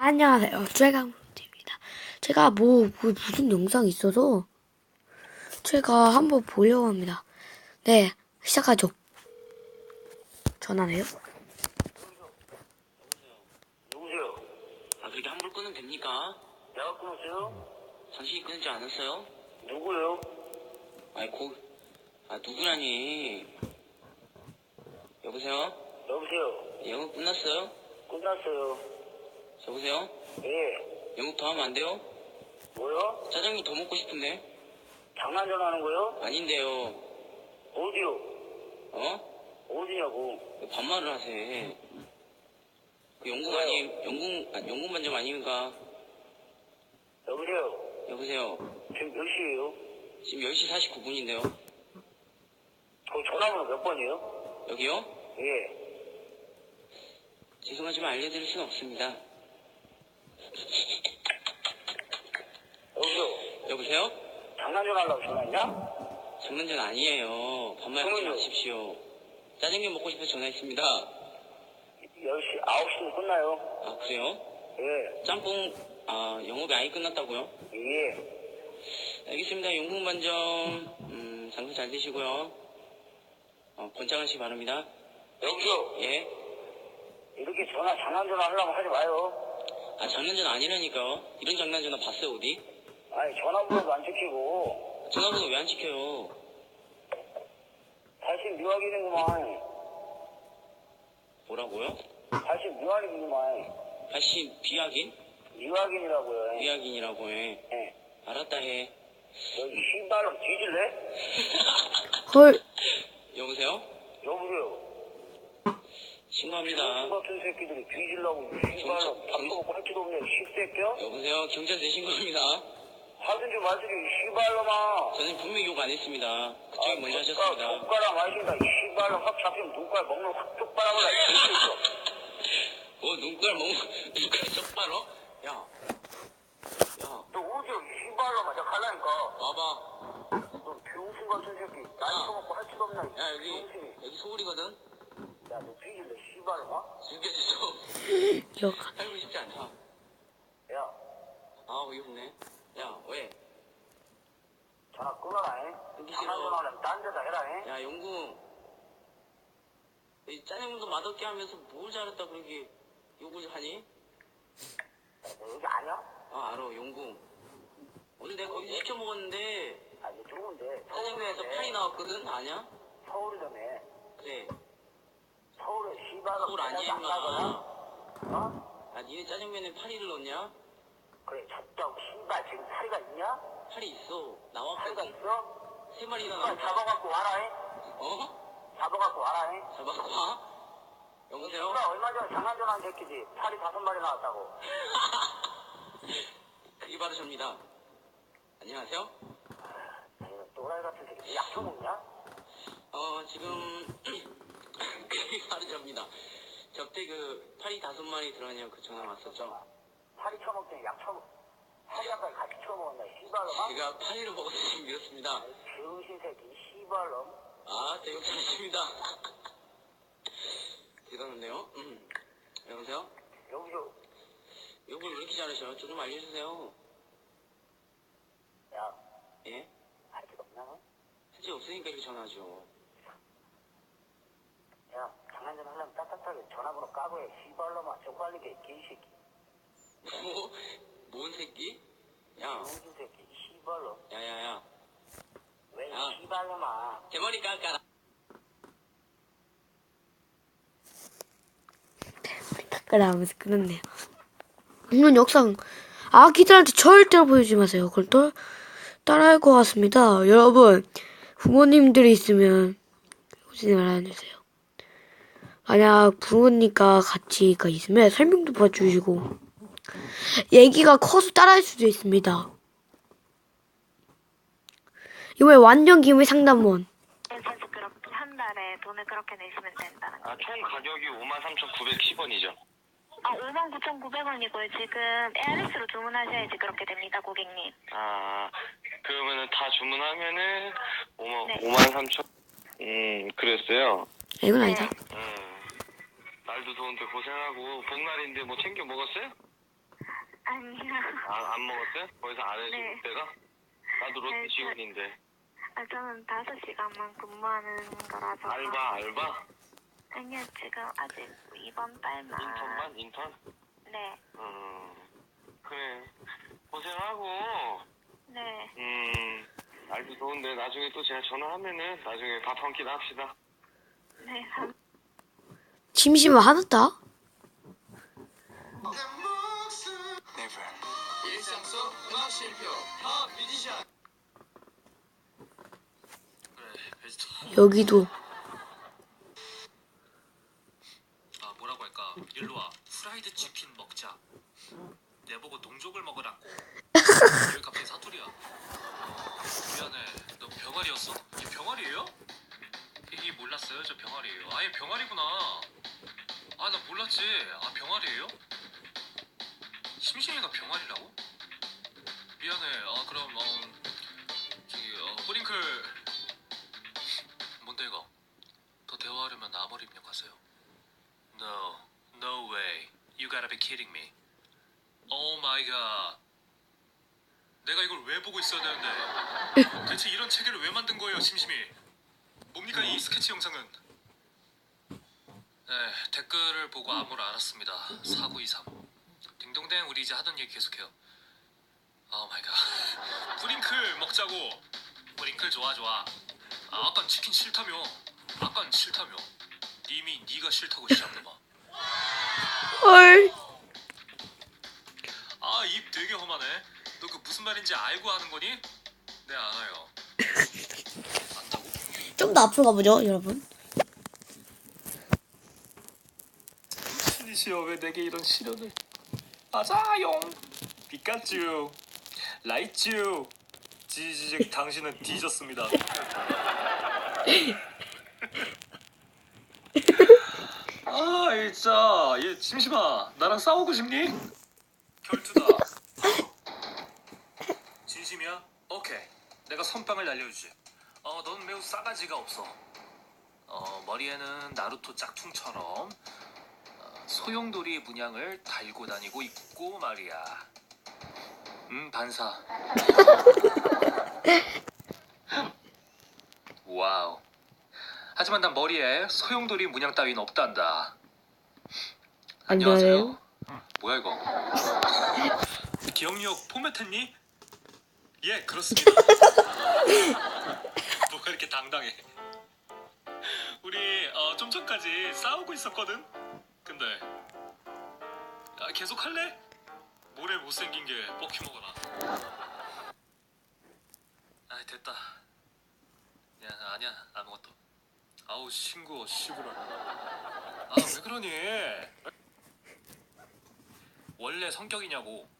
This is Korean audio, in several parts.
안녕하세요. 제가 문제입니다. 제가 뭐, 뭐 무슨 영상이 있어서 제가 한번 보려고 합니다. 네, 시작하죠. 전화네요. 누구세요? 아 그렇게 함부로 끊으면 됩니까? 내가 끊었어요? 당신이 끊지 않았어요? 누구요? 아이 고... 아 누구라니 여보세요? 여보세요? 영업 끝났어요? 끝났어요. 여보세요? 예. 영업 더 하면 안 돼요? 뭐요? 짜장면 더 먹고 싶은데 장난 전화하는 거요? 아닌데요 어디요? 어? 어디냐고? 왜 반말을 하세요 그 영국 왜요? 아니 영국 아, 영국 반점 아닙니까? 여보세요? 여보세요 지금 몇 시에요? 지금 10시 49분인데요 그 전화번호 몇 번이요? 여기요? 예. 죄송하지만 알려드릴 수는 없습니다 여보세요? 여보세요? 장난 전화하려고 전화했냐? 장난전 아니에요 반말하지 그럼요. 마십시오 짜장면 먹고 싶어서 전화했습니다 10시, 9시면 끝나요. 아 그래요? 예. 짬뽕 아 영업이 아예 끝났다고요? 예. 알겠습니다. 용궁 반점 음, 장사 잘 되시고요. 어, 번창하시기 바랍니다. 여보세요? 예. 이렇게 전화, 장난 전화 하려고 하지 마요. 아 장난전 아니라니까요. 이런 장난전화 봤어요 어디? 아니, 전화번호도 안 지키고. 전화번호 왜 안 지켜요? 다시 미화기는구만. 뭐라고요? 다시 미화기는구만. 다시 비약인? 미화긴이라고요. 비약인이라고 해. 예. 알았다 해. 여기 신발로 뒤질래? 헐, 여보세요? 여보세요. 신고합니다. 이 같은 새끼들이 뒤질라고 경찰- 밥도 먹고 할 줄도 없네 씹새끼야? 여보세요? 경찰서 신고합니다. 하든지 말든지 신발로마 저는 분명히 욕 안 했습니다. 그쪽이 먼저 아, 하셨습니다. 젓가락 마신다 이 신발로 확 잡히면 눈깔 먹는 확 쪽바람을 나 있어 뭐 눈깔 먹 눈깔 쪽바로? 야. 야. 너이 신발로마 내가 가라니까 와봐. 너 병신 같은 새끼 나이 처먹고 할 줄도 없나 야 여기 병신이 여기 소울이거든. 야너 뒤질래 신발로마? 죽여주죠. 역. 살고 싶지 않다. 야 아 어이없네. 야 왜? 전화 끊어라 잉 끊기 싫어. 전화하면 딴 데다 해라 잉야 용궁. 이 짜장면도 맛없게 하면서 뭘 잘했다 그러게 욕을 하니? 너 여기 아냐? 아 알아 용궁. 오늘 내가 거기 시켜 먹었는데 아 이거 좋은데 짜장면에서 파이 나왔거든 아냐? 서울이라며 그래. 서울에 시발로 서울 아니야. 어? 아 니네 짜장면에 파리를 넣냐? 그래 졌다고 신발 지금 파리가 있냐? 파리 있어. 파리가 나왔거든. 있어? 세 마리나 신발 나왔다. 잡아갖고 와라 잉 어? 잡아갖고 와라 잉 잡아봐. 와. 여보세요? 누가 얼마 전에 장난 전화한 새끼지 파리 다섯 마리 나왔다고 그게 바로 접니다. 안녕하세요. 아니, 또라이 같은 새끼 약 처먹냐? 어, 지금, 그게 바로 접니다. 접대 그, 파리 다섯 마리 들어가냐고 그 전화 왔었죠. 파리 처먹더니 약 처먹 파리 한발 같이 처먹었나 씨발놈아? 제가 파리를 먹어서 지금 이렇습니다. 병신 새끼 씨발놈 아, 대욕 잘했습니다. 대단한데요? 음. 여보세요? 여기서 욕을 왜 이렇게 잘하셔? 저 좀 알려주세요. 야 예? 할줄 없나? 너? 할지 없으니까 이렇게 전화하죠. 야 장난 좀 하려면 따뜻하게 전화번호 까고 해 씨발놈아 쪽팔리게 개새끼 뭐? 뭔 새끼? 야, 병신 새끼 씨발놈 야야야. 왜 야. 씨발놈아 대머리 깎아라. 닦으라 하면서 끊었네요. 이건 영상 아기들한테 절대로 보여주지 마세요. 그걸 또 따라할 것 같습니다. 여러분, 부모님들이 있으면 오지 말아주세요. 만약 부모님과 같이가 있으면 설명도 봐주시고 얘기가 커서 따라할 수도 있습니다. 이번에 완전 기회 상담원. 그래서 그렇게 한 달에 돈을 그렇게 내시면 된다는 거. 아, 총 가격이 53,910원이죠. 아, 59,900원이고요. 지금 ARS로 주문하셔야지 그렇게 됩니다, 고객님. 아, 그러면은 다 주문하면은 5만, 네. 53,000, 음, 그랬어요. 아, 이건 아니다. 음, 날도 더운데 고생하고, 복날인데 뭐 챙겨 먹었어요? 아니요. 아, 안 먹었어요? 거기서 안 해줄 네. 때가? 나도 롯데 네, 저- 직원인데. 아, 저는 5시간만 근무하는 거라서. 알바, 알바? 아니요, 지금 아직 이번 달만. 인턴만? 인턴? 네, 음, 그래. 고생하고, 네. 음, 알기 좋은데 나중에 또 제가 전화하면은 나중에 밥 한 끼나 합시다. 네, 감- 뮤지션 그래 베지터 여기도 대화하려면 나머리 입력 하세요 No, no way. You gotta be kidding me. Oh my god. 내가 이걸 왜 보고 있어야 되는데? 대체 이런 체계를 왜 만든 거예요, 심심이? 뭡니까 이 스케치 영상은? 네, 댓글을 보고 암호를 알았습니다. 4923. 딩동댕 우리 이제 하던 얘기 계속해요. Oh my god. 뿌링클 먹자고. 뿌링클 좋아 좋아. 아, 아깐 치킨 싫다며. 아깐 싫다며. 이미 네가 싫다고 시작해봐. 헐. 아, 입 되게 험하네. 너 그 무슨 말인지 알고 하는 거니? 네, 알아요. 안다고? 좀 더 앞으로 가보죠, 여러분. 신이시여 왜 내게 이런 시련을? 아자용. 피카츄. 라이츄. 지지직 당신은 뒤졌습니다. 아, 진짜. 얘 심심아. 나랑 싸우고 싶니? 결투다. 진심이야? 오케이. 내가 선빵을 날려주지. 어, 넌 매우 싸가지가 없어. 어, 머리에는 나루토 짝퉁처럼 어, 소용돌이 문양을 달고 다니고 있고 말이야. 음, 반사. 와우. 하지만 난 머리에 소용돌이 문양 따윈 없단다. 안녕하세요. 뭐야 이거? 기억력 포맷했니? 예, 그렇습니다. 뭐가 이렇게 당당해? 우리 어, 좀 전까지 싸우고 있었거든. 근데 아, 계속 할래? 모래 못생긴 게 뻑히 먹어라. 아 됐다. 야 아니야 아무것도. 아우 싱거워 시부라. 아왜 그러니? 원래 성격이냐고.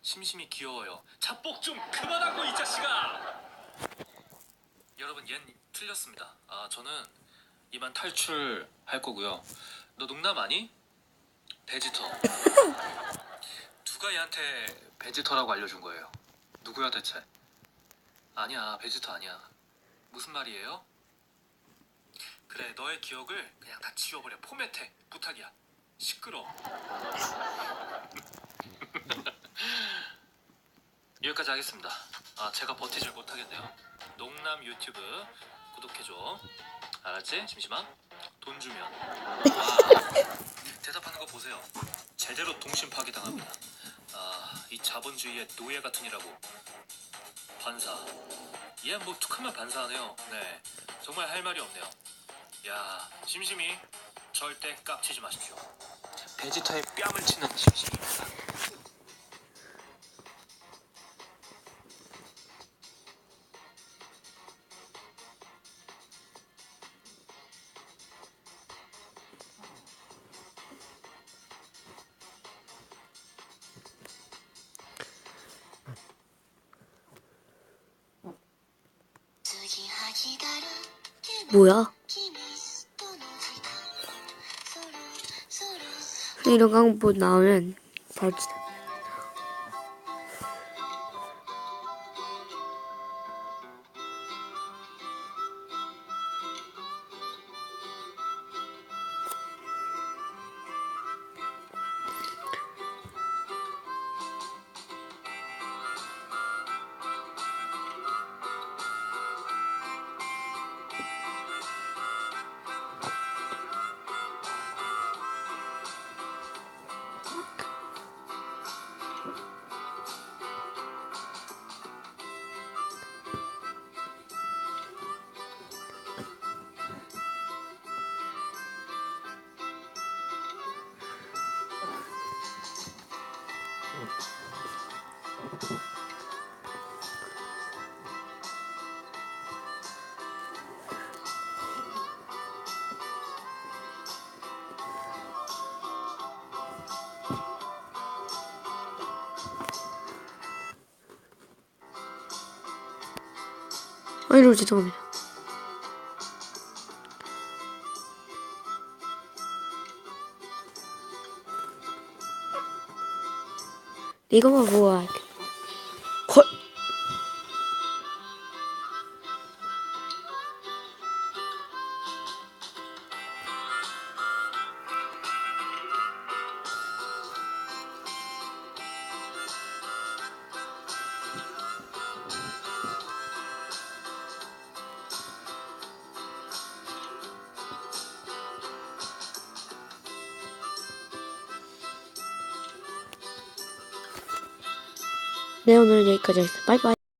심심이 귀여워요. 자뻑 좀 그만하고 이 자식아. 여러분 얜 틀렸습니다. 아 저는 이만 탈출할 거고요. 너 농담 아니? 베지터. 누가 얘한테 베지터라고 알려준 거예요? 누구야 대체? 아니야 베지터 아니야. 무슨 말이에요? 그래 너의 기억을 그냥 다 지워버려 포맷해 부탁이야. 시끄러. 여기까지 하겠습니다. 아 제가 버티질 못하겠네요. 농남 유튜브 구독해줘. 알았지? 심심아? 돈 주면. 아, 대답하는 거 보세요. 제대로 동심 파괴 당합니다. 아, 이 자본주의의 노예 같으니라고. 반사. 얘 뭐 툭하면 반사하네요. 네, 정말 할 말이 없네요. 야, 심심이 절대 깝치지 마십시오. 베지터의 뺨을 치는 심심입니다. 뭐야? 이런 광고 나오면 지 아이로 죄송합니다. 이거만 보고 할 네, 오늘은 여기까지 하겠습니다. 바이바이.